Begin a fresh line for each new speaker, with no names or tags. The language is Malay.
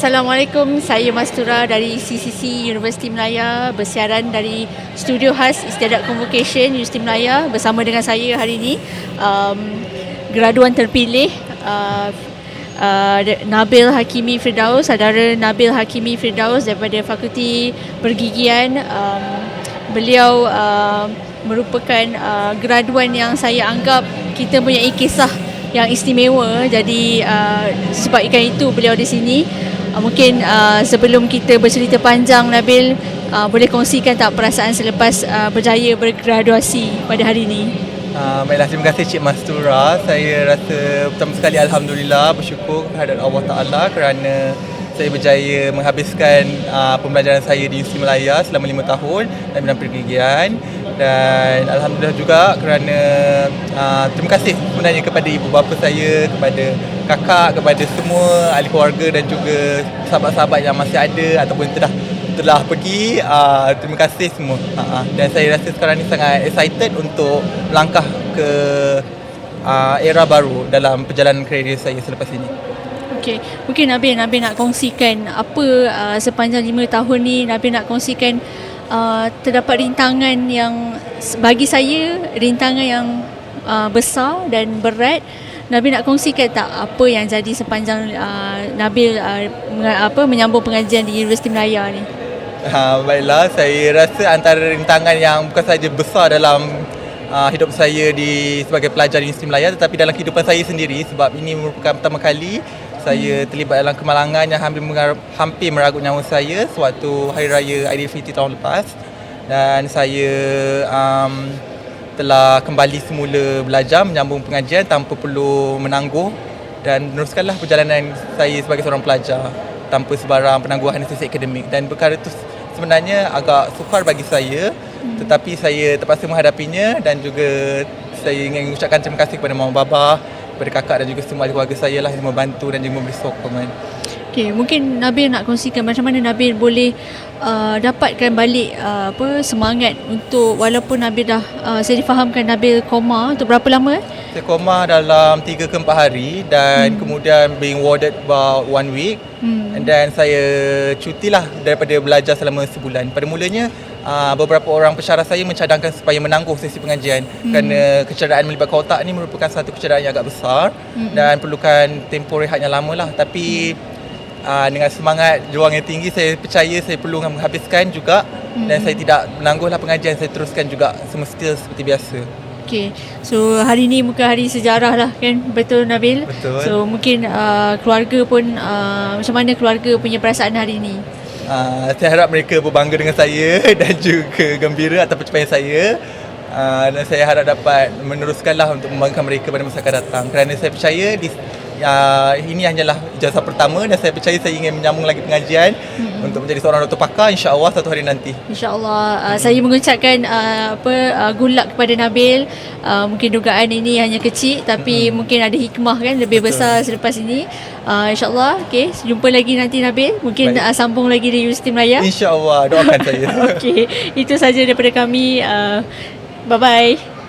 Assalamualaikum, saya Mastura dari CCC Universiti Melaya. Bersiaran dari studio khas Istiadat Convocation Universiti Melaya bersama dengan saya hari ini. Um, graduan terpilih uh, uh, Nabil Hakimi Firdaus, saudara Nabil Hakimi Firdaus daripada Fakulti Pergigian. Um, beliau uh, merupakan uh, graduan yang saya anggap kita punya kisah yang istimewa. Jadi uh, sebab ikan itu beliau di sini Uh, mungkin uh, sebelum kita bercerita panjang Nabil uh, boleh kongsikan tak perasaan selepas uh, berjaya bergraduasi pada hari ini?
Uh, baiklah, terima kasih Cik Mastura. Saya rasa pertama sekali Alhamdulillah bersyukur kehadirat Allah Ta'ala kerana saya berjaya menghabiskan uh, pembelajaran saya di Universiti Melaya selama lima tahun dalam bidang dan Alhamdulillah juga kerana uh, terima kasih sebenarnya kepada ibu bapa saya, kepada kakak, kepada semua ahli keluarga dan juga sahabat-sahabat yang masih ada ataupun telah telah pergi uh, terima kasih semua uh, uh. dan saya rasa sekarang ni sangat excited untuk melangkah ke uh, era baru dalam perjalanan kerjaya saya selepas ini.
Okey, mungkin Nabil Nabil nak kongsikan apa uh, sepanjang lima tahun ni Nabil nak kongsikan uh, terdapat rintangan yang bagi saya rintangan yang uh, besar dan berat. Nabil nak kongsikan tak apa yang jadi sepanjang uh, Nabil uh, apa menyambung pengajian di Universiti Melaya ni?
Ha, baiklah, saya rasa antara rintangan yang bukan saja besar dalam uh, hidup saya di sebagai pelajar di Universiti Melaya tetapi dalam kehidupan saya sendiri sebab ini merupakan pertama kali saya terlibat dalam kemalangan yang hampir, hampir meragut nyawa saya sewaktu Hari Raya Aidilfitri tahun lepas dan saya um, telah kembali semula belajar menyambung pengajian tanpa perlu menangguh dan meneruskanlah perjalanan saya sebagai seorang pelajar tanpa sebarang penangguhan sisi akademik dan perkara itu sebenarnya agak sukar bagi saya hmm. tetapi saya terpaksa menghadapinya dan juga saya ingin mengucapkan terima kasih kepada mama baba kepada kakak dan juga semua keluarga saya lah yang membantu dan juga memberi sokongan.
Okay, mungkin Nabil nak kongsikan macam mana Nabil boleh uh, dapatkan balik uh, apa semangat untuk walaupun Nabil dah uh, saya difahamkan Nabil koma untuk berapa lama? Eh?
Saya koma dalam 3 ke 4 hari dan hmm. kemudian being warded about one week hmm. and then saya cutilah daripada belajar selama sebulan. Pada mulanya uh, beberapa orang pensyarah saya mencadangkan supaya menangguh sesi pengajian hmm. kerana kecederaan melibatkan otak ini merupakan satu kecederaan yang agak besar hmm. dan perlukan tempoh rehat yang lama lah tapi hmm. Uh, dengan semangat juang yang tinggi saya percaya saya perlu menghabiskan juga hmm. dan saya tidak menangguhlah pengajian saya teruskan juga semestinya seperti biasa
Okay, so hari ni bukan hari sejarah lah kan, betul Nabil?
Betul.
So mungkin uh, keluarga pun, uh, macam mana keluarga punya perasaan hari ni?
Uh, saya harap mereka berbangga dengan saya dan juga gembira atas pencapaian saya. Uh, dan saya harap dapat meneruskanlah untuk membanggakan mereka pada masa akan datang. Kerana saya percaya di, uh, ini hanyalah ijazah pertama dan saya percaya saya ingin menyambung lagi pengajian hmm. untuk menjadi seorang doktor pakar insya-Allah satu hari nanti.
Insya-Allah uh, hmm. saya mengucapkan uh, apa uh, good luck kepada Nabil. Uh, mungkin dugaan ini hanya kecil tapi hmm. mungkin ada hikmah kan lebih Betul. besar selepas ini. Uh, insya-Allah okey jumpa lagi nanti Nabil. Mungkin uh, sambung lagi di Universiti Melaya.
Insya-Allah doakan saya.
okey itu saja daripada kami uh, bye bye.